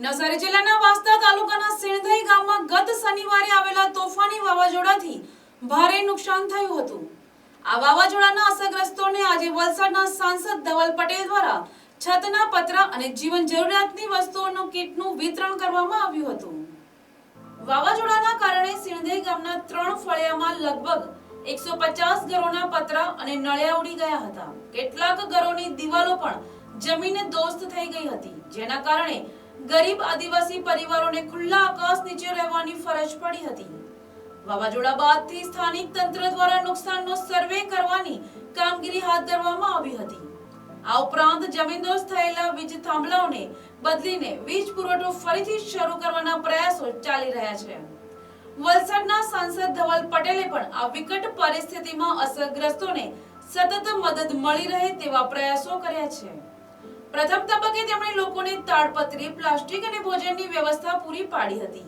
નવસારી જિલ્લાના વાસ્તા તાલુકાના સિણધઈ ગામમાં ગત શનિવારે આવેલા તોફાની વાવાઝોડાથી ભારે નુકસાન થયું હતું. આ વાવાઝોડાના અસરગ્રસ્તોને આજે વલસાડના સાંસદ ધવલ પટેલ દ્વારા છતના પતરા અને જીવન જરૂરિયાતની વસ્તુઓનું કીટનું વિતરણ કરવામાં આવ્યું હતું. વાવાઝોડાના કારણે સિણધઈ ગામના ત્રણ ફળિયામાં લગભગ એકસો પચાસ ઘરોના પતરા અને નળિયા ઉડી ગયા હતા. કેટલાક ઘરોની દિવાલો પણ જમીને દોસ્ત થઈ ગઈ હતી, જેના કારણે ગરીબ આદિવાસી પરિવારોને ખુલ્લા આકાશ નીચે રહેવાની ફરજ પડી હતી. વાવાઝોડા બાદથી સ્થાનિક તંત્ર દ્વારા નુકસાનનો સર્વે કરવાની કામગીરી હાથ ધરવામાં આવી હતી. આ ઉપરાંત જમીનદોસ્ત થયેલા વીજ થાંભલાઓને બદલીને વીજ પુરવઠો ફરીથી શરૂ કરવાના પ્રયાસો ચાલી રહ્યા છે. વલસાડના સાંસદ ધવલ પટેલે પણ આ વિકટ પરિસ્થિતિમાં અસરગ્રસ્તોને સતત મદદ મળી રહે તેવા પ્રયાસો કર્યા છે. પ્રથમ તબક્કે તેમણે લોકોને તાડપત્રી, પ્લાસ્ટિક અને ભોજનની વ્યવસ્થા પૂરી પાડી હતી.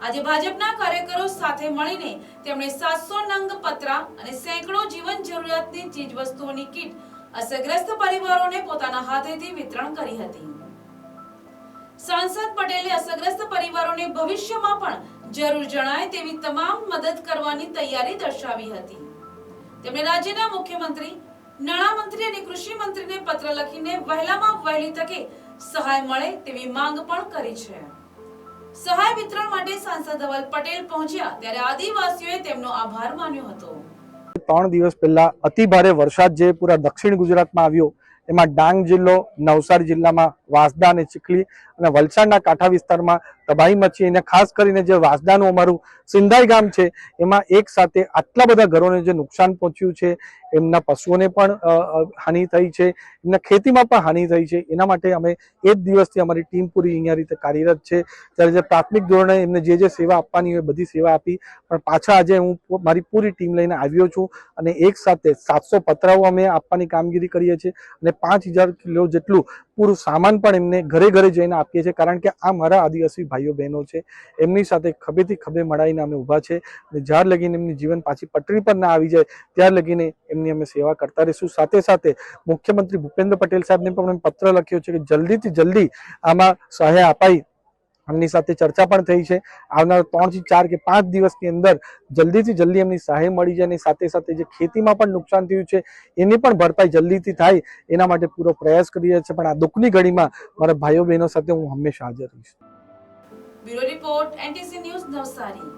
આજે ભાજપના કાર્યકરો સાથે મળીને તેમણે સાતસો નંગ પતરા અને સેંકડો જીવન જરૂરિયાતની ચીજવસ્તુઓની કીટ અસરગ્રસ્ત પરિવારોને પોતાના હાથેથી વિતરણ કરી હતી. સાંસદ પટેલે અસરગ્રસ્ત પરિવારોને ભવિષ્યમાં પણ જરૂર જણાય તેવી તમામ મદદ કરવાની તૈયારી દર્શાવી હતી. તેમણે રાજ્યના મુખ્યમંત્રી નાણામંત્રી અને કૃષિ મંત્રીને પત્ર લખીને વહેલામાં વહેલી તકે સહાય મળે તેવી માંગ પણ કરી છે. સહાય વિતરણ માટે સાંસદ ધવલ પટેલ પહોંચ્યા ત્યારે આદિવાસીઓએ તેમનો આભાર માન્યો હતો. ત્રણ દિવસ પહેલા અતિ ભારે વરસાદ જે પૂરા દક્ષિણ ગુજરાતમાં આવ્યો એમાં ડાંગ જિલ્લો, નવસારી જિલ્લામાં વાંસદા અને ચીખલી અને વલસાડના કાંઠા વિસ્તારમાં તબાહી મચી અને ખાસ કરીને જે વાંસદાનું અમારું સિંધાઈ ગામ છે, એમાં એક સાથે આટલા બધા ઘરોને જે નુકસાન પહોંચ્યું છે, એમના પશુઓને પણ હાનિ થઈ છે, એમના ખેતીમાં પણ હાનિ થઈ છે, એના માટે અમે એ જ દિવસથી અમારી ટીમ પૂરી અહીંયા રીતે કાર્યરત છે. ત્યારે જે પ્રાથમિક ધોરણે એમને જે જે સેવા આપવાની હોય બધી સેવા આપી, પણ પાછા આજે હું મારી પૂરી ટીમ લઈને આવ્યો છું અને એક સાથે સાતસો પતરાઓ અમે આપવાની કામગીરી કરીએ છીએ અને પાંચ હજાર કિલો જેટલું પૂરું સામાન પણ એમને ઘરે ઘરે જઈને આપીએ છીએ. કારણ કે આ મારા આદિવાસી ભાઈઓ બહેનો છે. એમની સાથે ખભેથી ખભે મળાઈને અમે ઊભા છે અને જ્યાર લગીને એમની જીવન પાછી પટરી પર ના આવી જાય, ત્યાર લગીને એમની અમે સેવા કરતા રહીશું. સાથે સાથે મુખ્યમંત્રી ભૂપેન્દ્ર પટેલ સાહેબને પણ પત્ર લખ્યો છે કે જલ્દીથી જલ્દી આમાં સહાય અપાઈ એમની સાથે ચર્ચા પણ થઈ છે. આવનાર ત્રણથી ચાર કે પાંચ દિવસની અંદર જલ્દીથી જલ્દી એમની સહાય મળી જાય અને સાથે સાથે જે ખેતીમાં પણ નુકસાન થયું છે, એની પણ ભરપાઈ જલ્દીથી થાય એના માટે પૂરો પ્રયાસ કરી રહ્યા છે પણ આ દુઃખની ઘડીમાં મારા ભાઈઓ બહેનો સાથે હું હંમેશા હાજર રહીશ. Bureau report, NTC news Navsari.